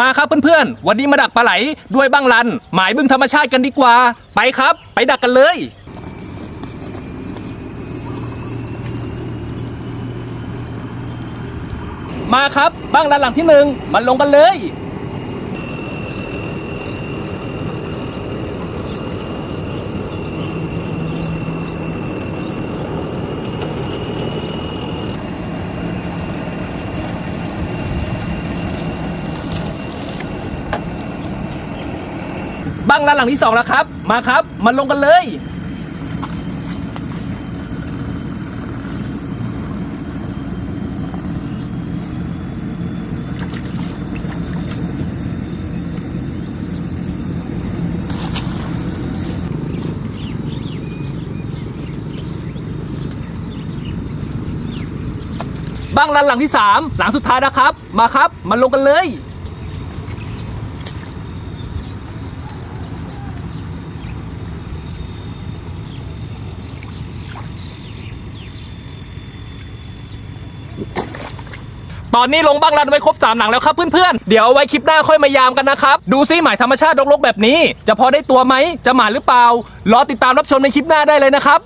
มาครับเพื่อนๆ วันนี้มาดักปลาไหลด้วยบ้างลัน หมายบึ้งธรรมชาติกันดีกว่า ไปครับ ไปดักกันเลยมาครับบ้างลันหลังที่หนึ่งมาลงกันเลย บ้างลันหลังที่สองแล้วครับ มาครับ มาลงกันเลย บ้างลันหลังที่สามหลังสุดท้ายนะครับ มาครับ มาลงกันเลย ตอนนี้ลงบ้างรันไว้ครบสามหลังแล้วครับเพื่อนๆ เดี๋ยวเอาไว้คลิปหน้าค่อยมายามกันนะครับ ดูซิหมายธรรมชาติรกๆแบบนี้ จะพอได้ตัวไหม จะหมาหรือเปล่ารอติดตามรับชมในคลิปหน้าได้เลยนะครับ